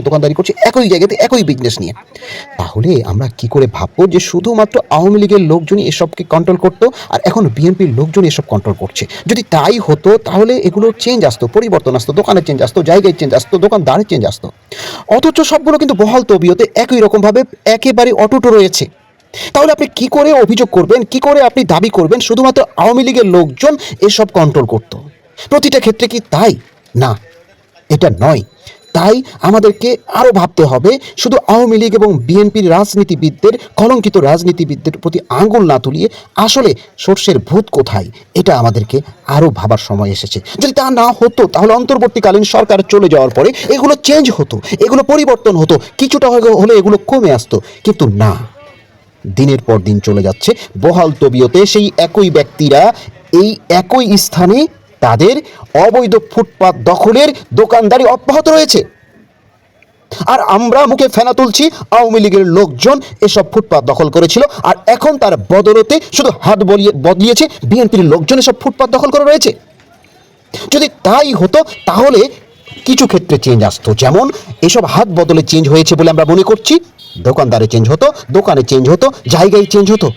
দোকানদারি করছে একই জায়গাতে একই বিজনেস নিয়ে। তাহলে আমরা কি করে ভাববো যে শুধুমাত্র আওয়ামী লীগের লোকজনই এসবকে কন্ট্রোল করতো আর এখন বিএনপির লোকজন এসব কন্ট্রোল করছে? যদি তাই হতো, তাহলে এগুলো চেঞ্জ আসতো, পরিবর্তন আসতো, দোকানের চেঞ্জ আসতো, জায়গায় চেঞ্জ আসতো, দোকানদারের চেঞ্জ আসতো। অথচ সবগুলো কিন্তু বহাল তবিয়তে একই রকমভাবে একেবারে অটুট রয়েছে। তাহলে আপনি কি করে অভিযোগ করবেন, কি করে আপনি দাবি করবেন শুধুমাত্র আওয়ামী লীগের লোকজন এসব কন্ট্রোল করতো? প্রতিটা ক্ষেত্রে কি তাই? না, এটা নয়। তাই আমাদেরকে আরও ভাবতে হবে। শুধু আওয়ামী লীগ এবং বিএনপির রাজনীতিবিদদের, কলঙ্কিত রাজনীতিবিদদের প্রতি আঙুল না তুলিয়ে আসলে সর্ষের ভূত কোথায়? এটা আমাদেরকে আরও ভাবার সময় এসেছে। যদি তা না হতো, তাহলে অন্তর্বর্তীকালীন সরকার চলে যাওয়ার পরে এগুলো চেঞ্জ হতো, এগুলো পরিবর্তন হতো, কিছুটা হলে- এগুলো কমে আসতো। কিন্তু না, দিনের পর দিন চলে যাচ্ছে। বহাল তবিয়তে সেই একই ব্যক্তিরা এই একই স্থানে তাদের অবৈধ ফুটপাত দখলের দোকানদারি অব্যাহত রয়েছে। আর আমরা মুখে ফেনা তুলছি, আওয়ামী লীগের লোকজন এসব ফুটপাত দখল করেছিল, আর এখন তার বদলতে শুধু হাত বলিয়ে বদলিয়েছে বিএনপির লোকজন এসব ফুটপাত দখল করে রয়েছে। যদি তাই হতো, তাহলে কিছু ক্ষেত্রে চেঞ্জ আসতো। যেমন, এসব হাত বদলে চেঞ্জ হয়েছে বলে আমরা মনে করছি, দোকানদারে চেঞ্জ হতো, দোকানে চেঞ্জ হতো, জায়গায় চেঞ্জ হতো।